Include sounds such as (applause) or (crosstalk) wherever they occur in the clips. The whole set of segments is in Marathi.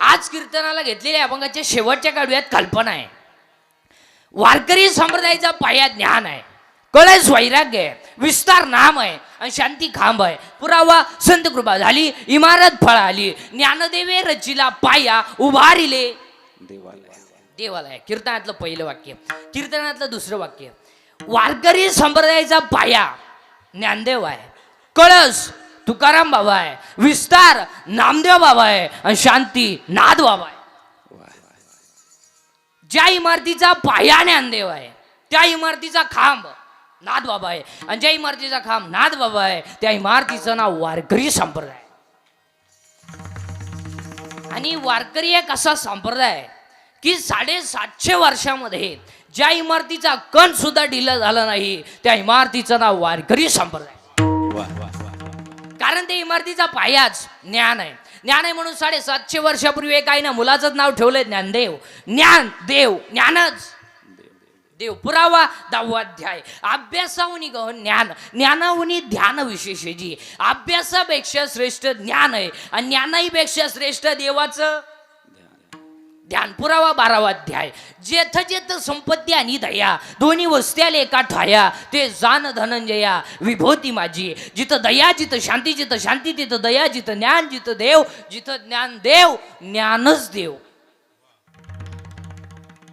आज कीर्तनाला घेतलेल्या अभंगाच्या शेवटच्या काढूयात कल्पना आहे. वारकरी संप्रदायाचा पाया ज्ञान आहे. कळस वैराग्य आहे. विस्तार नाम आहे. आणि शांती खांब आहे. पुरावा संत कृपा झाली. इमारत फळ आली ज्ञानदेवे रचिला पाया उभारिले. देवालय देवालय. कीर्तनातलं पहिलं वाक्य. कीर्तनातलं दुसरं वाक्य. वारकरी संप्रदायाचा पाया ज्ञानदेव आहे. कळस तुकाराम बाबा आहे विस्तार नामदेव बाबा आहे आणि शांती नाद बाबा आहे. ज्या इमारतीचा पाया ज्ञानदेव आहे त्या इमारतीचा खांब नाद बाबा आहे. आणि ज्या इमारतीचा खांब नाद बाबा आहे त्या इमारतीचं नाव वारकरी संप्रदाय आणि वारकरी एक असा संप्रदाय की साडेसातशे वर्षामध्ये ज्या इमारतीचा कण सुद्धा ढिला झाला नाही त्या इमारतीचं नाव वारकरी संप्रदाय वा वा. कारण ते इमारतीचा पायाच ज्ञान आहे. ज्ञान आहे म्हणून साडेसातशे वर्षापूर्वी एक आहे ना मुलाचंच नाव ठेवलंय ज्ञानदेव. ज्ञान देव ज्ञानच. देव पुरावा दहावाध्याय अभ्यासाहुनी गहन ज्ञान ज्ञानाहुनी ध्यान विशेषजी. अभ्यासापेक्षा श्रेष्ठ ज्ञान आहे. आणि ज्ञानाहीपेक्षा श्रेष्ठ देवाचं ध्यान पुरावा बारावा अध्याय. जेथ जेथ संपत्ती आणि दया दोन्ही वस्त्याले एका ठाया ते जान धनंजया विभूती माझी. जिथं दया जिथं शांती जिथं शांती तिथं दया जिथं ज्ञान जिथं देव जिथं ज्ञान देव ज्ञानच देव.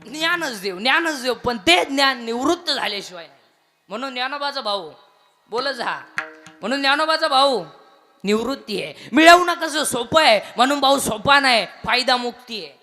ज्ञानच देव ज्ञानच देव पण ते ज्ञान निवृत्त झाल्याशिवाय म्हणून ज्ञानोबाचा भाऊ बोलच हा म्हणून ज्ञानोबाचा भाऊ निवृत्ती आहे. मिळवणं कसं सोपं आहे? म्हणून भाऊ सोपा नाही फायदा मुक्ती आहे.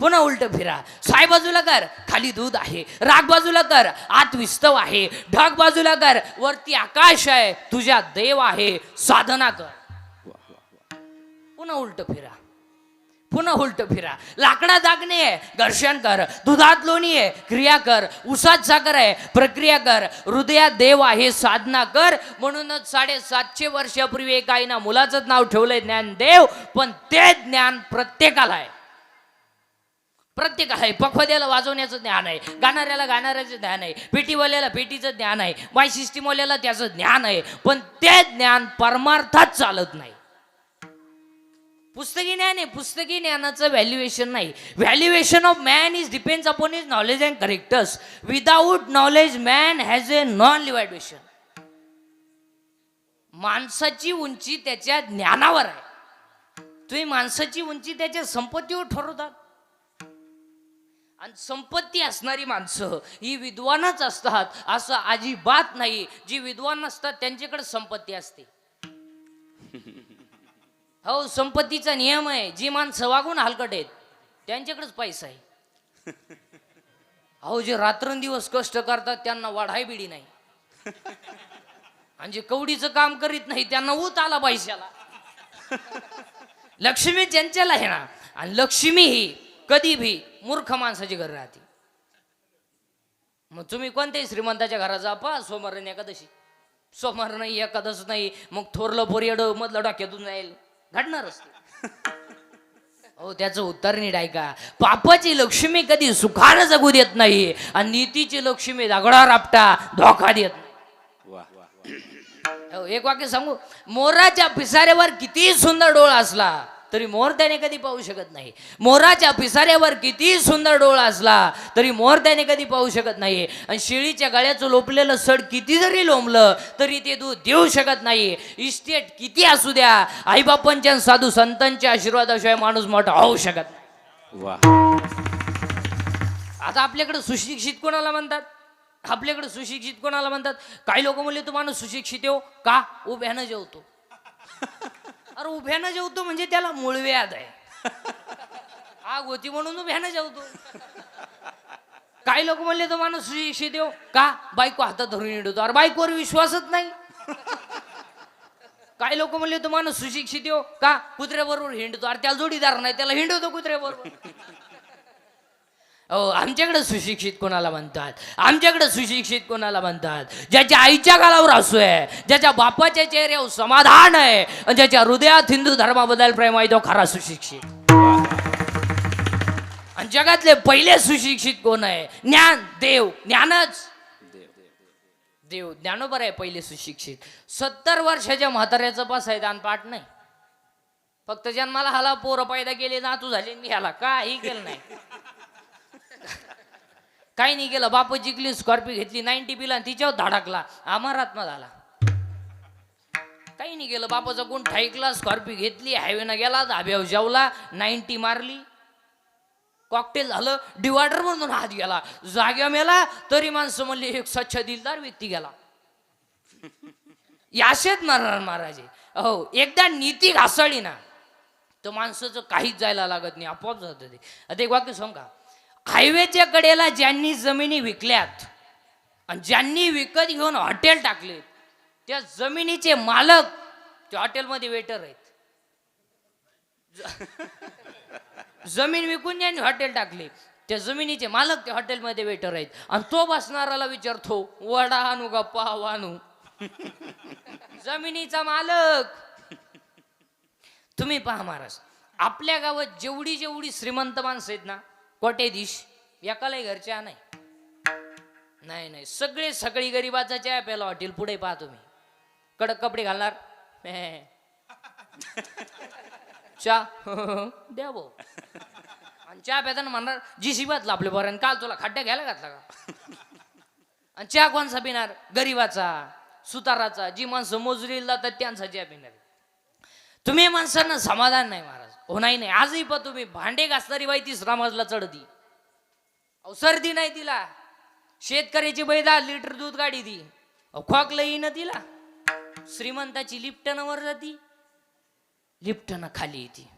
पुन्हा उलट फिरा. साय बाजूला कर खाली दूध आहे. राग बाजूला कर आत विस्तव आहे. ढग बाजूला कर वरती आकाश आहे. तुझ्या देव आहे. साधना कर. पुन्हा उलट फिरा. पुन्हा उलट फिरा. लाकडा दागणे आहे घर्षण कर. दुधात लोणी आहे क्रिया कर. उसात साखर आहे प्रक्रिया कर. हृदयात देव आहे साधना कर. म्हणूनच साडेसातशे वर्षापूर्वी एक आईना मुलाचंच नाव ठेवलंय ज्ञान देव पण ते ज्ञान प्रत्येकाला आहे. प्रत्येक आहे. पखवाद्याला वाजवण्याचं ज्ञान आहे. गाणाऱ्याला गाणाऱ्याचं ज्ञान आहे. पेटीवाल्याला पेटीचं ज्ञान आहे. माय सिस्टीमवाल्याला त्याचं ज्ञान आहे. पण ते ज्ञान परमार्थात चालत नाही. पुस्तकी ज्ञान आहे. पुस्तकी ज्ञानाचं व्हॅल्युएशन नाही. Valuation of man is depends upon is knowledge and characters without knowledge man has a non evaluation माणसाची उंची त्याच्या ज्ञानावर आहे. तुम्ही माणसाची उंची त्याच्या संपत्तीवर ठरवतात. आणि संपत्ती असणारी माणसं ही विद्वानच असतात असं अजिबात नाही. जी विद्वान असतात त्यांच्याकडे संपत्ती असते. हो संपत्तीचा नियम आहे. जी माणसं वागून हलकट आहेत त्यांच्याकडेच पैसा आहे. अहो जे रात्रंदिवस कष्ट करतात त्यांना वाढाय बिडी नाही. आणि जे कवडीचं काम करीत नाही त्यांना ऊत आला पैशाला. लक्ष्मी ज्यांच्याला आहे ना आणि लक्ष्मी ही कधी भी मूर्ख माणसाची घर राहते. मग तुम्ही कोणत्याही श्रीमंताच्या घरात जा पा सोमवार आणि एकादशी. सोमवार नाही एकादश नाही मग थोरलं पोरियड मधलं डोक्यातून जाईल. घडणारच. (laughs) हो त्याचं उत्तर नीट ऐका. पापाची लक्ष्मी कधी सुखानं जगू देत नाही आणि नीतीची लक्ष्मी दगडावर आपटा धोका देत नाही. वा. वा हो, एक वाक्य सांगू. मोराच्या पिसाऱ्यावर किती सुंदर डोळा असला. तरी मोर त्याने कधी पाहू शकत नाही. मोराच्या पिसाऱ्यावर किती सुंदर डोळा असला तरी मोर त्याने कधी पाहू शकत नाही. आणि शेळीच्या गळ्याचं लोपलेलं सड किती जरी लोंबलं तरी ते दूध देऊ शकत नाही. इस्टेट किती असू द्या आईबापांच्या आणि साधू संतांच्या आशीर्वादाशिवाय माणूस मोठा होऊ शकत नाही. वा. आता आपल्याकडे सुशिक्षित कोणाला म्हणतात? आपल्याकडे सुशिक्षित कोणाला म्हणतात? काही लोक म्हणले तो माणूस सुशिक्षित येऊ का? उभ्यानं जेवतो. अरे उभ्यानं जेवतो म्हणजे त्याला मूळव्याध आहे. (laughs) आग होती म्हणून उभ्यानं जेवतो. काही लोक म्हणले तो माणूस सुशिक्षित येऊ का? बायको हातात धरून हिंडतो. अरे बायकोवर विश्वासच नाही. काही लोक म्हणले तो माणूस सुशिक्षित येऊ का? कुत्र्याबरोबर हिंडतो. अरे त्याला जोडीदार नाही त्याला हिंडवतो कुत्र्याबरोबर. हो आमच्याकडे सुशिक्षित कोणाला म्हणतात? आमच्याकडे सुशिक्षित कोणाला म्हणतात? ज्याच्या आईच्या गालावर असू आहे ज्याच्या बापाच्या चेहऱ्यावर समाधान आहे आणि ज्याच्या हृदयात हिंदू धर्माबद्दल प्रेम आहे तो खरा सुशिक्षित. आणि जगातले पहिले सुशिक्षित कोण आहे? ज्ञान देव ज्ञानच. देव ज्ञानोबर आहे पहिले सुशिक्षित. सत्तर वर्षाच्या म्हाताऱ्याचं पास आहे पाठ नाही. फक्त जन्माला हाला पोरं पैदा केले नातू झाले आणि ह्याला काही केलं नाही. काही नाही केलं बाप जिंकली स्कॉर्पिओ घेतली नाईन्टी पिला आणि तिच्यावर धाडकला अमरात्मा झाला. काही नाही केलं बापाचा गुण ठाईकला स्कॉर्पिओ घेतली हायवेनं गेला धाब्यावर जेवला नाईन्टी मारली. कॉकटेल झालं डिवायडर म्हणून हात गेला. जाग्या मेला तरी माणसं म्हणली एक स्वच्छ दिलदार व्यक्ती गेला. (laughs) याशेत मारणार महाराजे. हो एकदा नीती घासळली ना तर माणसाचं काहीच जायला लागत नाही आपोआप जातं ते आता एक वाक्य सांग का? हायवेच्या कडेला ज्यांनी जमिनी विकल्यात आणि ज्यांनी विकत घेऊन हॉटेल टाकले त्या जमिनीचे मालक त्या हॉटेलमध्ये वेटर आहेत. जमीन विकून ज्यांनी हॉटेल टाकले त्या जमिनीचे मालक त्या हॉटेलमध्ये वेटर आहेत. आणि तो बसणाराला विचारतो वडा आणू गप्पा पाव जमिनीचा मालक तुम्ही पहा महाराज आपल्या गावात जेवढी जेवढी श्रीमंत माणसं आहेत ना कोटे दिश? एकालाही घरच्या नाही. नाही नाही. सगळे सगळी गरीबाचा चहा प्यायला हॉटेल. पुढे पहा तुम्ही. कडक कपडे घालणार? हे. चहा हो, हो, हो. द्या भाऊ. आणि चहा प्याताना म्हणणार जी शिबातला आपल्या बरं काल तुला खड्ड्या घ्यायला घातला का? आणि चहा कोणचा पिणार? गरीबाचा सुताराचा. जी माणसं मोजरीला तर त्यांचा चहा पिणार. तुम्ही माणसांना समाधान नाही महाराज. हो नाही नाही. आजही पण तुम्ही. भांडे घासणारी बाई ती श्रामाजला चढती. अहो सर्दी नाही तिला. शेतकऱ्याची बाई दहा लिटर दूध गाडी ती. अहो खोकलं येईन तिला. श्रीमंताची लिफ्टनं वर जाती. लिफ्टनं खाली येते.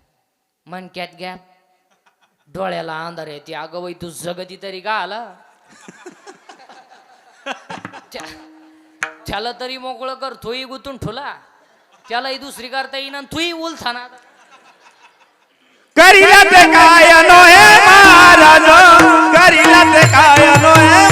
मनक्यात घ्या. डोळ्याला अंधार येते. अगं बाई तू जगती तरी का आला त्याला तरी मोकळं कर. तोही गुतून ठुला. त्यालाही दुसरी करता येईन आणि तूही उलथाना. કરી લત કાયનો હે મહારાજ કરી લત કાયનો હે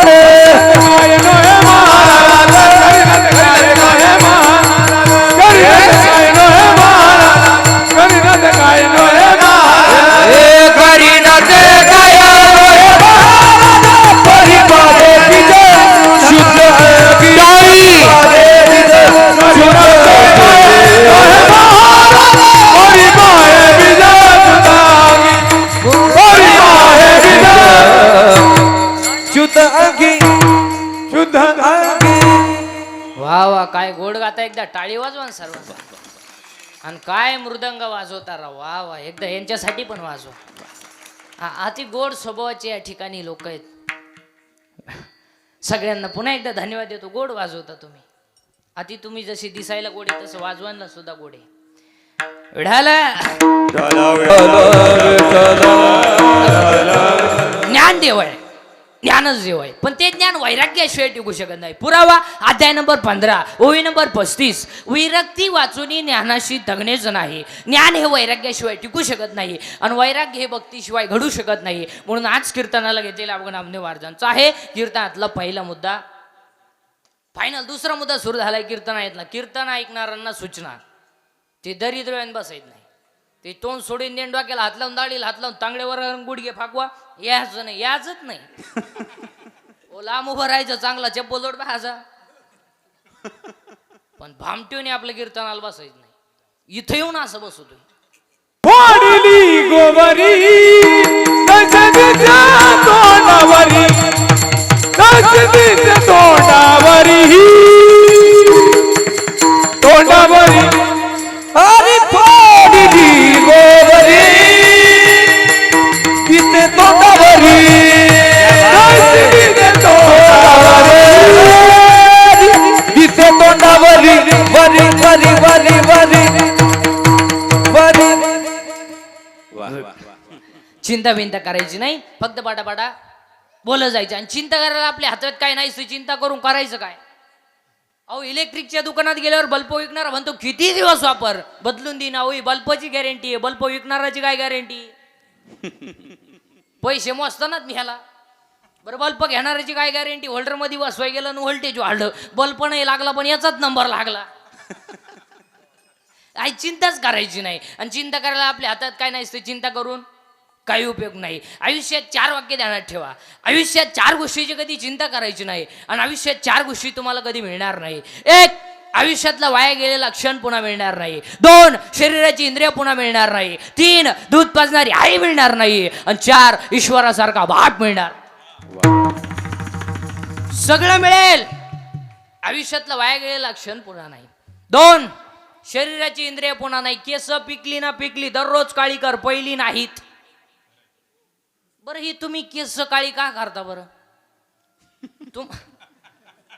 Amen. आणि काय मृदंग वाजवता राव? वा वा एकदा यांच्यासाठी पण वाजवा. हा अति गोड स्वभावाचे या ठिकाणी लोक आहेत. सगळ्यांना पुन्हा एकदा धन्यवाद देतो. गोड वाजवता तुम्ही. अति तुम्ही जशी दिसायला गोड तसं वाजवायला सुद्धा गोड विढाला. ज्ञान देवळ ज्ञानच देव आहे. पण ते ज्ञान वैराग्याशिवाय टिकू शकत नाही. पुरावा अध्याय नंबर पंधरा ओवी नंबर पस्तीस. विरक्ती वाचून ज्ञानाशी दगणेच नाही. ज्ञान हे वैराग्याशिवाय टिकू शकत नाही. आणि वैराग्य हे भक्तीशिवाय घडू शकत नाही. म्हणून आज कीर्तनाला घेतलेला आपण आमने म्हणजे वारजांचा आहे. कीर्तनातला पहिला मुद्दा फायनल दुसरा मुद्दा सुरू झालाय. कीर्तन ऐकला कीर्तन ऐकणाऱ्यांना सूचना. ते दरिद्र बसायत नाही. ते तोंड सोडून देण डोक्याला हात लावून दाढीला हात लावून तांगड्यावर गुडघे फाकवा याच नाही याचच नाही. (laughs) ओ लांब उभं राहायचं चांगला चप्पल जोड पाहायचा पण भामट्योने आपलं कीर्तनाला बसायचं नाही. इथं येऊन असं गोवरी दशमीच्या तोंडावरी तोंडावरी. चिंता बिंता करायची नाही. फक्त पाटा पाटा बोलत जायचं. आणि चिंता करायला आपल्या हातात काय नाही चिंता करून करायचं काय? अहो इलेक्ट्रिकच्या दुकानात गेल्यावर बल्ब विकणारा म्हणतो किती दिवस वापर? बदलून देईन अहो बल्बची गॅरंटी आहे. बल्ब विकणाराची काय गॅरंटी पैसे मोजतानाच मी ह्याला. बरं बल्ब घेणाऱ्याची काय गॅरंटी होल्डरमध्ये बसवाय गेलं आणि व्होल्टेज वाढलं. बल्ब नाही लागला पण याचाच नंबर लागला. आई चिंताच करायची नाही. आणि चिंता करायला आपल्या हातात काय नाही चिंता करून? काही उपयोग नाही. आयुष्यात चार वाक्य ध्यानात ठेवा. आयुष्यात चार गोष्टीची कधी चिंता करायची नाही आणि आयुष्यात चार गोष्टी तुम्हाला कधी मिळणार नाही. एक आयुष्यातला वाया गेलेला क्षण पुन्हा मिळणार नाही. दोन शरीराची इंद्रिय पुन्हा मिळणार नाही. तीन दूध पाजणारी आई मिळणार नाही. आणि चार ईश्वरासारखा बाप मिळणार. सगळं मिळेल. आयुष्यातला वाया गेलेला क्षण पुन्हा नाही. दोन शरीराची इंद्रिय पुन्हा नाही. केस पिकली ना पिकली दररोज काळी कर पहिली नाहीत. बरं ही तुम्ही केस काळी का करता बरं? तुम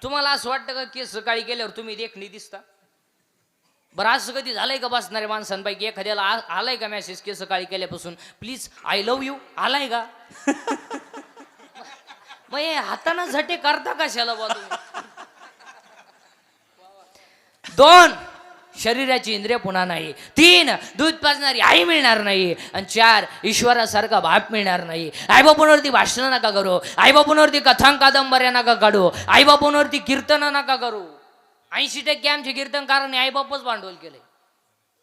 तुम्हाला असं वाटतं का केस काळी केल्यावर तुम्ही देखणी दिसता? बरं असं कधी झालंय का बसणाऱ्या माणसांपैकी एखाद्याला आ- आलाय का मेसेज केस काळी केल्यापासून? प्लीज आय लव्ह यू आलाय का? (laughs) मग हे हातानं झटे करता कशाला बा तुम्ही? दोन! शरीराची इंद्रिय पुन्हा नाही. तीन दूध पाजणारी आई मिळणार नाही. आणि चार ईश्वरासारखा बाप मिळणार नाही. आईबापूंवरती भाषणं नका करू. आईबापूंवरती कथां कादंबऱ्या नका काढू. आईबापूंवरती कीर्तन नका करू. ऐंशी टक्के आमचे कीर्तनकारांनी आईबापच भांडवल केले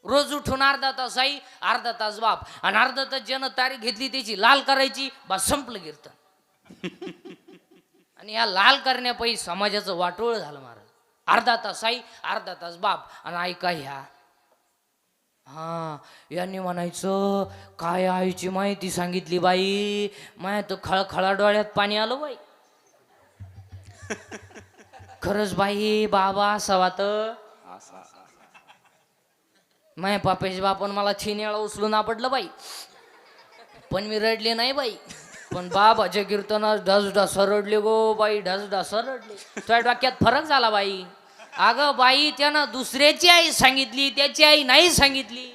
रोज उठून अर्धा तास आई अर्धा तास बाप. आणि अर्धा तास ज्यानं तारीख घेतली त्याची लाल करायची बा संपलं कीर्तन. (laughs) आणि या लाल करण्यापैकी समाजाचं वाटोळ झालं मला अर्धा तास आई अर्धा तास बाप. आणि ऐका ह्या? हा यांनी म्हणायचं काय आईची माहिती सांगितली बाई? माया तर खळखळा डोळ्यात पाणी आलं बाई. (laughs) खरंच बाई बाबा असावा तर असा माया पापेश बापन मला छिनेळा उचलून आपडलं बाई. पण मी रडले नाही बाई. पण बाबाच्या कीर्तनात ढस ढस रडले गो बाई ढस ढस रडले. तुझ्या डोक्यात फरक झाला बाई. अगं बाई त्यानं दुसऱ्याची आई सांगितली त्याची आई नाही सांगितली.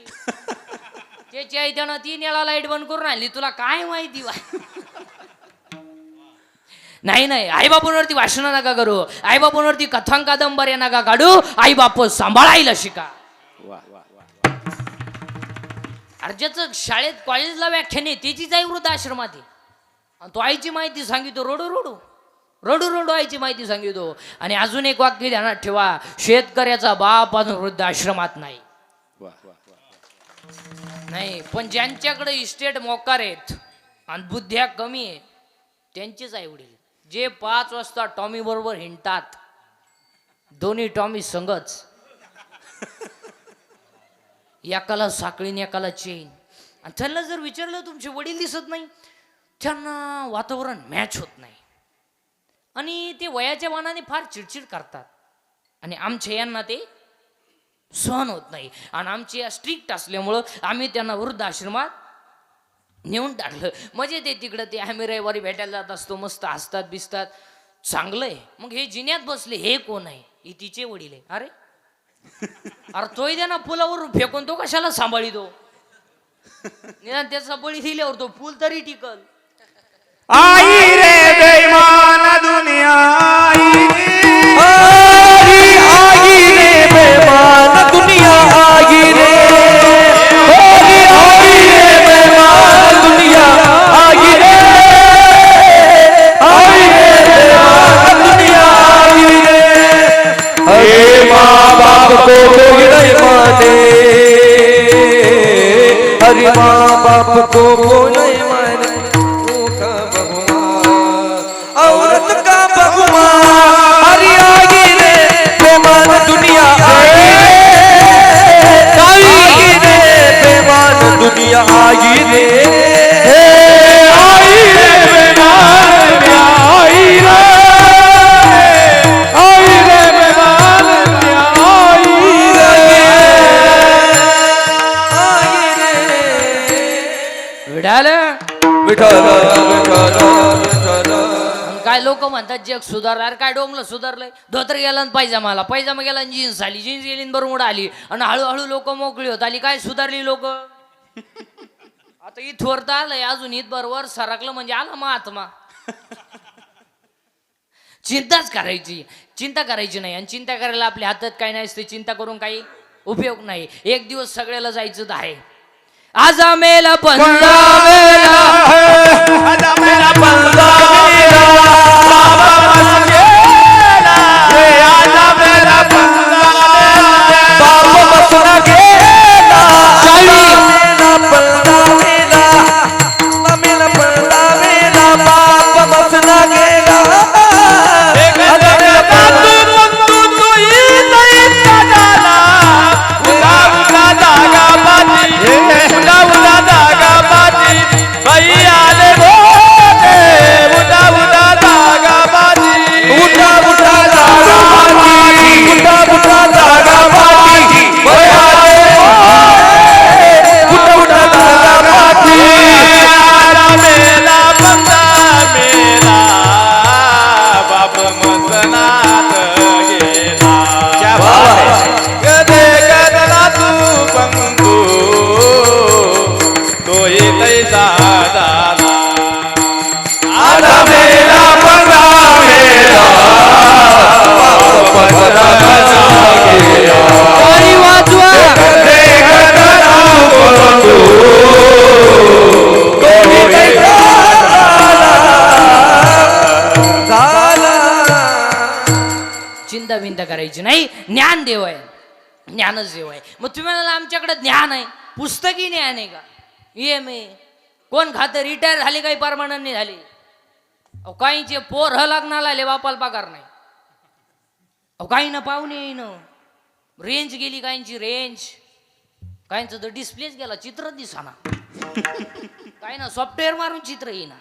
त्याची आई त्यानं तीन वेळा लाइट बंद करून आणली. तुला काय माहिती बाई नाही नाही. आईबापूंवरती भाषण नका करू. आईबापूंवरती कथांग कादंबऱ्या नका काढू. आई बाप सांभाळायला शिका. वा वा वा अरे ज्याचं शाळेत कॉलेजला व्याख्यान आहे. त्याचीच आई वृद्धाश्रमात आहे. आणि तो आईची माहिती सांगितो रडू रडू. रडू रडू आईची माहिती सांगितो आणि अजून एक वाक्य ध्यानात ठेवा शेतकऱ्याचा बाप अजून वृद्धाश्रमात नाही. नाही पण ज्यांच्याकडे इस्टेट मोकार आहेत आणि बुद्ध्या कमी आहे त्यांचेच आई वडील जे पाच वाजता टॉमी बरोबर हिंडतात दोन्ही टॉमी संगच. एकाला साखळीन एकाला चेन. आणि त्यांना जर विचारलं तुमचे वडील दिसत नाही त्यांना वातावरण मॅच होत नाही. आणि ते वयाच्या मानाने फार चिडचिड करतात. आणि आमच्या यांना ते सहन होत नाही. आणि आमची स्ट्रिक्ट असल्यामुळं आम्ही त्यांना वृद्धाश्रमात नेऊन टाकलं. म्हणजे ते तिकडं ते आम्ही रविवारी भेटायला जात असतो मस्त हसतात बिसतात. चांगलं आहे मग हे जिन्यात बसले हे कोण आहे? ही तिचे वडील आहे अरे. अरे तोही त्यांना पुलावर फेकून तो कशाला सांभाळितो निदान त्याचा बळी दिल्यावर तो पूल तरी टिकल. आई रे बेईमान दुनिया आई। आई आगी रे बेमान दुनिया आई रे। रे दुनिया रे। रे दुनिया रे। अरे माँ बाप को कोई नहीं माने। हरे माँ बाप को काय लोक म्हणतात जग सुधारलं अरे काय डोंगलं सुधारलंय? धोतर गेला आणि पायजामाला पायजामा गेला आणि जीन्स आली. जीन्स गेली बरमुड आली. आणि हळूहळू लोक मोकळी होत आली. काय सुधारली लोक? (laughs) आता इथवर तर आलंय अजून इथभर वर सरकलं म्हणजे आला महात्मा. (laughs) चिंताच करायची. चिंता करायची नाही. आणि चिंता करायला आपल्या हातात काही नाही असते चिंता करून काही उपयोग नाही. एक दिवस सगळ्याला जायचं तर आहे. आज मेला पंजा मेला आजा मेरा बंदा ज्ञान देव आहे. ज्ञानच देव आहे. मग तुम्ही म्हणाला आमच्याकडे ज्ञान आहे. पुस्तकी ज्ञान आहे का? एम ए कोण खातं? रिटायर झाले काही? परमानंट नाही झाले. अहो काहींचे पोर ह लग्नाला आले बापाला पगार नाही. अहो काही ना पाहुणे येईन. रेंज गेली काहींची रेंज काहींचं तर डिस्प्लेच गेला चित्र दिसाना. काही ना सॉफ्टवेअर मारून चित्र येईना.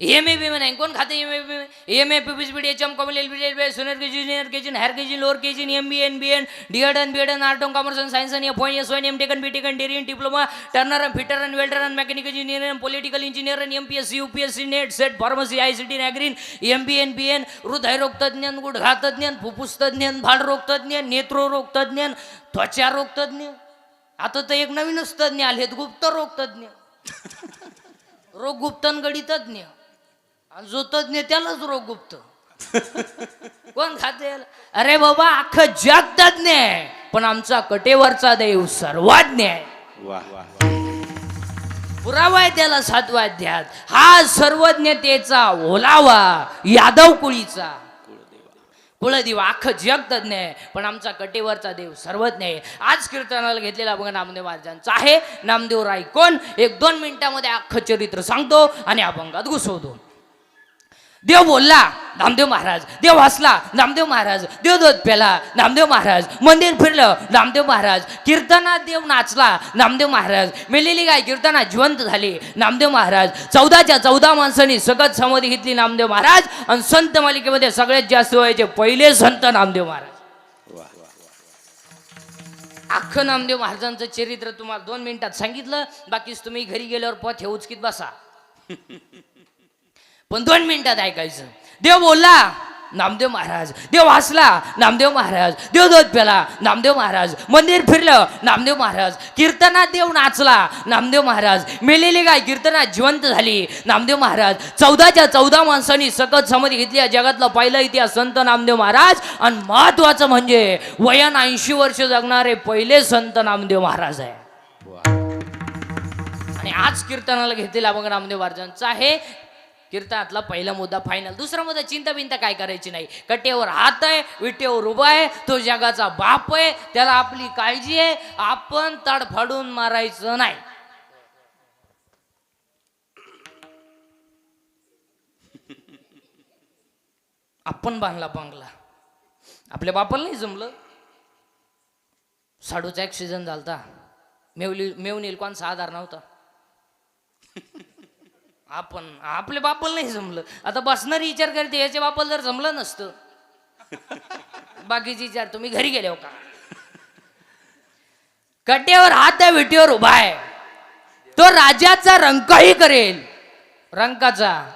एम ए बी नाही कोण खाते M A B M A P B H M com L B L B senior K G junior K G higher K G lower K G M B and B and D ed and B ed and art and commerce and science and F one S one M tech and B tech and dairy diploma turner and fitter and welder and mechanical engineer and political engineer and M P S C U P S C NET SET pharmacy I C T नॅग्रीन M B and B and हृदयरोग तज्ज्ञ गुडघा तज्ज्ञ फुफ्फुस तज्ज्ञ भाडरोग तज्ज्ञ नेत्ररोग तज्ज्ञ त्वचा रोग तज्ज्ञ आता तर एक नवीनच तज्ज्ञ आलेत गुप्त रोग तज्ज्ञ रोग गुप्तन गडी तज्ज्ञ आणि जो तज्ञ त्यालाच रोग गुप्त. कोण खाते? अरे बाबा अख्खं जग तज्ञ आहे पण आमचा कटेवरचा देव सर्वाज्ञ आहे. वाह पुरावा आहे त्याला सातवा अध्यात हा सर्वज्ञतेचा ओलावा यादव कुळीचा. कुळदेवा अख्खं जग तज्ञ आहे पण आमचा कटेवरचा देव सर्वज्ञ आहे. आज कीर्तनाला घेतलेला बघा नामदेव महाराजांचा आहे. नामदेव राय कोण एक दोन मिनिटामध्ये अख्खं चरित्र सांगतो आणि अभंगात घुसवतो. देव बोलला नामदेव महाराज. देव हसला नामदेव महाराज. देव पेला नामदेव महाराज. मंदिर फिरलं नामदेव महाराज. कीर्तनात देव नाचला नामदेव महाराज. मेलेली गाय कीर्तनात जिवंत झाली नामदेव महाराज. चौदाच्या चौदा माणसांनी सगळं समाधी घेतली नामदेव महाराज. आणि संत मालिकेमध्ये सगळ्यात जास्त व्हायचे पहिले संत नामदेव महाराज. अख्खं नामदेव महाराजांचं चरित्र तुम्हाला दोन मिनिटात सांगितलं. बाकीच तुम्ही घरी गेल्यावर पथ हे उचकीत बसा. पण दोन मिनिटात ऐकायचं. देव बोलला नामदेव महाराज देव हसला नामदेव महाराज देव दूध प्याला नामदेव महाराज मंदिर फिरलं नामदेव महाराज कीर्तनात देव नाचला नामदेव महाराज मेलेली गाय कीर्तनात जिवंत झाली. नामदेव महाराज चौदाच्या चौदा माणसांनी सकत समज घेतली या जगातला पहिला इतिहास संत नामदेव महाराज. आणि महत्वाचं म्हणजे वयान ऐंशी वर्ष जगणारे पहिले संत नामदेव महाराज आहे. आणि आज कीर्तनाला घेतलेला मग रामदेव महाराजांचा आहे. कीर्तनातला पहिला मुद्दा फायनल दुसरा मुद्दा चिंता बिंता काय करायची नाही. कट्ट्यावर हात आहे विटेवर उभा आहे तो जगाचा बाप आहे त्याला आपली काळजी आहे आपण तडफाडून मारायचं नाही. आपण बांधला बांगला. आपल्या बापाला नाही जमलं? साडूचा ॲक्सिडेंट झाला मेवली मेवनील कोण साधार नव्हता. आपण आपल्या बापाला नाही जमलं. आता बसणारी विचार करते याच्या बापाला जर जमलं नसतं. (laughs) बाकीचे विचार तुम्ही घरी गेले हो का? कट्यावर हात आहे विटीवर उभा आहे. तो राजाचा रंकाही करेल. रंकाचा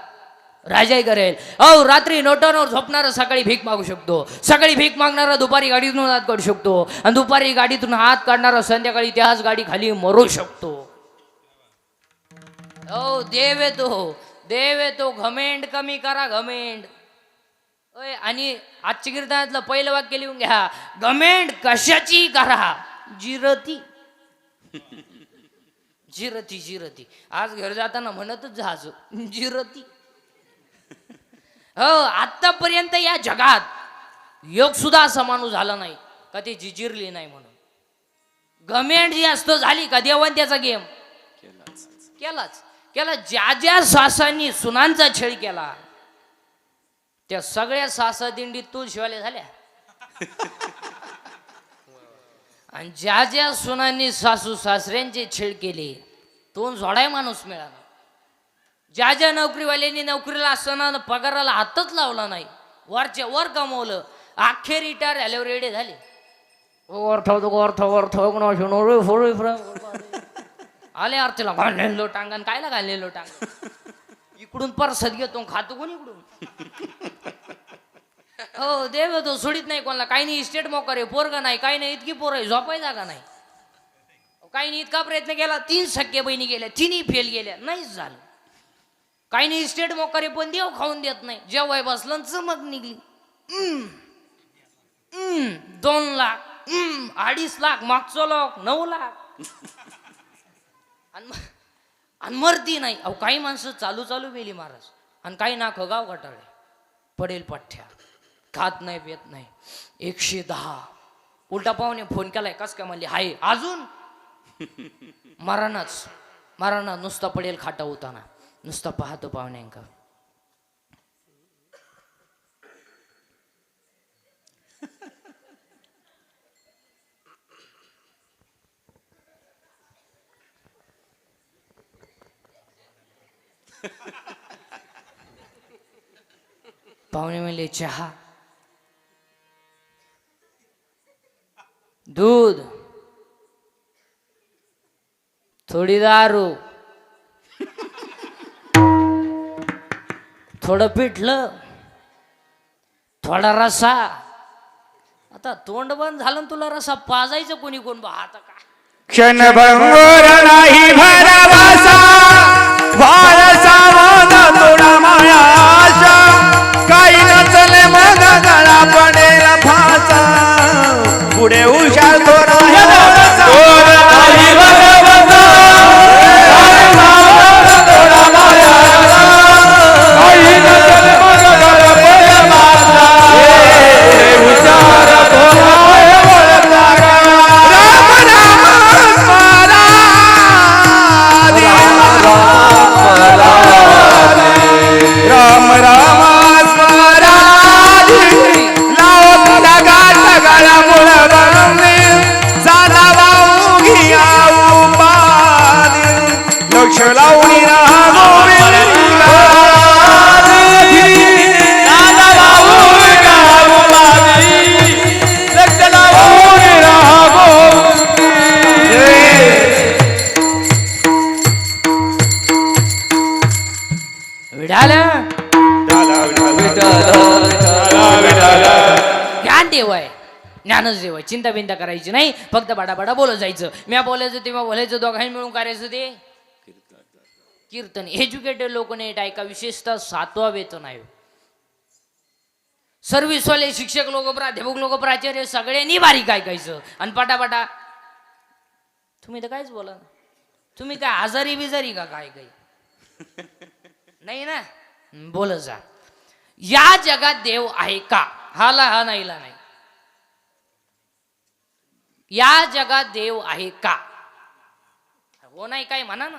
राजाही करेल. अहो रात्री नोटांवर झोपणारा सकाळी भीक मागू शकतो. सकाळी भीक मागणारा दुपारी गाडीतून हात काढू शकतो. आणि दुपारी गाडीतून हात काढणारा संध्याकाळी त्याच गाडी खाली मरू शकतो. हो देव येतो देव येतो घमेंड कमी करा घमेंड. ओय आणि आजच्या कीर्तनातलं पहिलं वाक्य लिहून घ्या. घमेंड कशाची करा? जिरती. जिरती जिरती. आज घर जाताना म्हणतच जहाज जिरती. हो आतापर्यंत या जगात योग सुद्धा असा माणूस झाला नाही का ते जिजिरली नाही म्हणून. घमेंड जी असतो झाली का देवान त्याचा गेम केलाच. केला ज्या ज्या सासांनी सुनांचा छळ केला त्या सगळ्या सासा दिंडीत तू शिवाल्या झाल्या आणि ज्या ज्या सुनांनी सासू सासऱ्यांचे छेड केले तो जोडाय माणूस मिळाला ज्या ज्या नोकरीवाल्यांनी नोकरीला असताना पगाराला हातच लावला नाही वरच्या वर कमवलं अखेर रिटायर झाल्यावर रेडे झाले वर ठेवतो वर ठेव ठेव आले आरतीला घाललेलो टांगण कायला घाललेलो टांग (laughs) इकडून परसत घेतो खातो कोण इकडून? हो देव तो सोडित नाही कोणाला. काही नाही इस्टेट मोकर आहे पोरग नाही काही नाही इतकी पोर आहे झोपाय जागा नाही. काही नाही इतका प्रयत्न केला तीन सख्या बहिणी गेल्या तिन्ही फेल गेल्या नाहीच झालं. काही नाही इस्टेट मोकर आहे पण देव खाऊन देत नाही. जेव्हा बसलं चमक निघली. दोन लाख हम्म. अडीच लाख मागचं लाख नऊ लाख. आणि आणि मरती नाही. अहो काही माणसं चालू चालू मेली महाराज. आणि काही नाख गाव घटाळे. पडेल पठ्ठ्या. खात नाही पेत नाही. एकशे दहा. उलटा पाहुणे फोन केलाय. कस काय म्हणले? हाय अजून? (laughs) मारानाच माराना नुसता पडेल खाटा होताना नुसता पाहतो पाहुण्यांका. (laughs) पाहुणे म्हणले चहा. दूध. थोडी दारू. (laughs) थोडं पिठलं. थोडा रसा. आता तोंड बंद झालं ना तुला रसा पाजायचं कोणी कोण बा? आता काय? क्षणभंगोर नाही Cuando चिंता बिंता करायची नाही. फक्त बाडा बोलत जायचं. म्या बोलायचं तेव्हा बोलायचं दोघांनी मिळून करायचं ते. कीर्तन. एज्युकेटेड लोक नेट ऐका. विशेषतः सातवा वेतन आहे सर्व्हिसवाले शिक्षक लोक प्राध्यापक लोक प्राचार्य सगळ्यांनी बारीक ऐकायचं. आणि पटापटा. तुम्ही तर काहीच बोला तुम्ही काय आजारी बिजारी का काय काही? नाही ना? बोल जा. या जगात देव आहे का? हाला हा नाहीला नाही. या जगात देव आहे का? हो नाही काय म्हणा ना.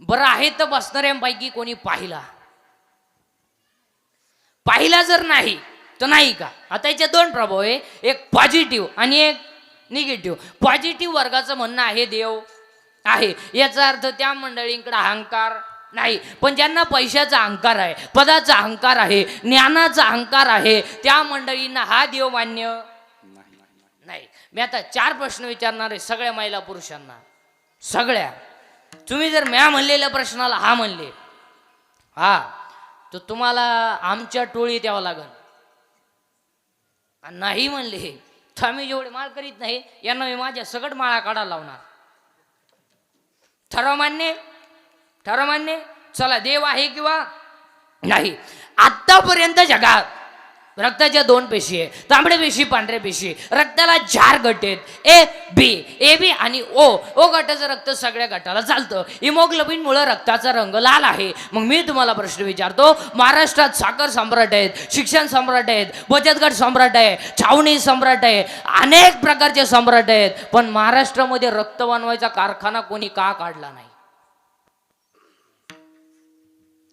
बरं आहे तर बसणाऱ्यांपैकी कोणी पाहिला? पाहिला जर नाही तर नाही का? आता याचे दोन प्रभाव आहे. एक पॉझिटिव्ह आणि एक निगेटिव्ह पॉझिटिव्ह वर्गाचं म्हणणं आहे देव. आहे. याचा अर्थ त्या मंडळींकडे अहंकार नाही. पण ज्यांना पैशाचा अहंकार आहे पदाचा अहंकार आहे ज्ञानाचा अहंकार आहे त्या मंडळींना हा देव मान्य नाही मी आता चार प्रश्न विचारणार आहे सगळ्या महिला पुरुषांना. सगळ्या. तुम्ही जर म्या म्हणलेल्या प्रश्नाला हा म्हणले हा तर तुम्हाला आमच्या टोळीत यावं लागल आणि नाही म्हणले तर आम्ही जेवढे माळ करीत नाही यांना मी माझ्या सगट माळा काढा लावणार. ठराव मान्य ठराव मान्य. चला देव आहे किंवा नाही आतापर्यंत जगात रक्ताच्या दोन पेशी आहे तांबड्या पेशी पांढऱ्या पेशी. रक्ताला चार गट आहेत. A B. ए बी आणि ओ. ओ गटाचं रक्त सगळ्या गटाला चालतं. इमोग्लोबिनमुळं रक्ताचा रंग लाल आहे. मग मी तुम्हाला प्रश्न विचारतो महाराष्ट्रात साखर सम्राट आहेत शिक्षण सम्राट आहेत बचत गट सम्राट आहे छावणी सम्राट आहे अनेक प्रकारचे सम्राट आहेत. पण महाराष्ट्रामध्ये रक्त बनवायचा कारखाना कोणी का काढला नाही?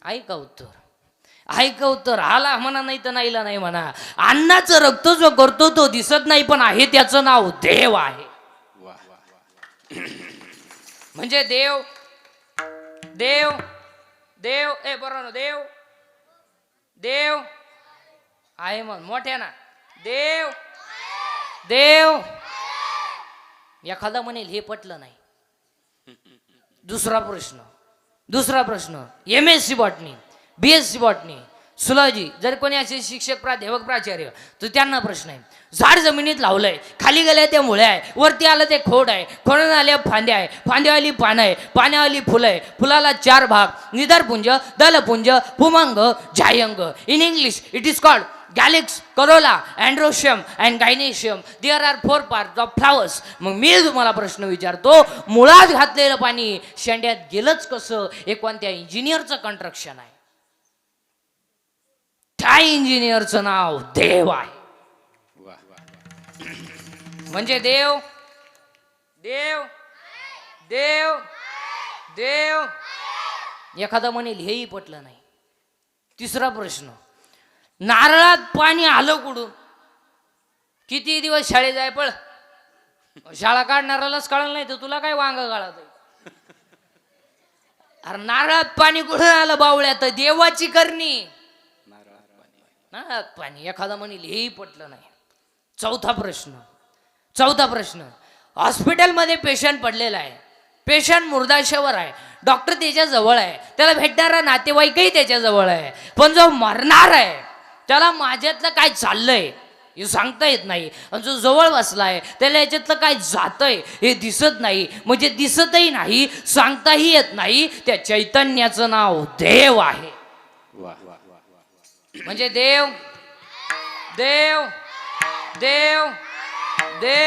ऐका उत्तर. ऐका उत्तर आला म्हणा नाही तर नाहीला नाही म्हणा. अन्नाचं रक्त जो करतो तो दिसत नाही पण आहे त्याचं नाव देव आहे. म्हणजे देव देव देव ए बरोबर देव देव आहे मग मोठ्या ना. देव देव. एखादा म्हणेल हे पटलं नाही. दुसरा प्रश्न दुसरा प्रश्न M S C botany B S C botany zoology जर कोणी असे शिक्षक प्राध्यापक प्राचार्य तर त्यांना प्रश्न आहे. झाड जमिनीत लावलंय खाली गेल्या त्या मुळे आहे वरती आलं ते खोड आहे खोडून आल्या फांद्या आहे फांद्यावाली पानं आहे पाण्यावाली फुलं आहे फुलाला चार भाग निदरपुंज दलपुंज पुमंग झायंग. In English it is called calyx corolla androecium and gynoecium there are four part of flowers मग मी तुम्हाला प्रश्न विचारतो मुळात घातलेलं पाणी शेंड्यात गेलंच कसं? हे कोणत्या इंजिनियरचं कंट्रक्शन आहे? त्या इंजिनियरचं नाव देव आहे. म्हणजे देव देव देव देव. एखादा म्हणेल हेही पटलं नाही. तिसरा प्रश्न नारळात पाणी आलं कुठून? किती दिवस शाळेत जाय पळ. शाळा काढणारालाच कळलं नाही तर तुला काय वांग आहे? अरे नारळात पाणी कुठून आलं बावळ्यात देवाची करणी. नारळात पाणी एखादा म्हणेल हेही पटलं नाही. चौथा प्रश्न चौथा प्रश्न. हॉस्पिटलमध्ये पेशंट पडलेला आहे. पेशंट मुर्दाशेवर आहे. डॉक्टर त्याच्याजवळ आहे. त्याला भेटणारा नातेवाईकही त्याच्याजवळ आहे. पण जो मरणार आहे त्याला माझ्यातलं काय चाललंय हे सांगता येत नाही. आणि जो जवळ बसलाय त्याला याच्यातलं काय जातंय हे दिसत नाही. म्हणजे दिसतही नाही सांगताही येत नाही. त्या चैतन्याचं नाव देव आहे. वा वा. म्हणजे देव देव देव देव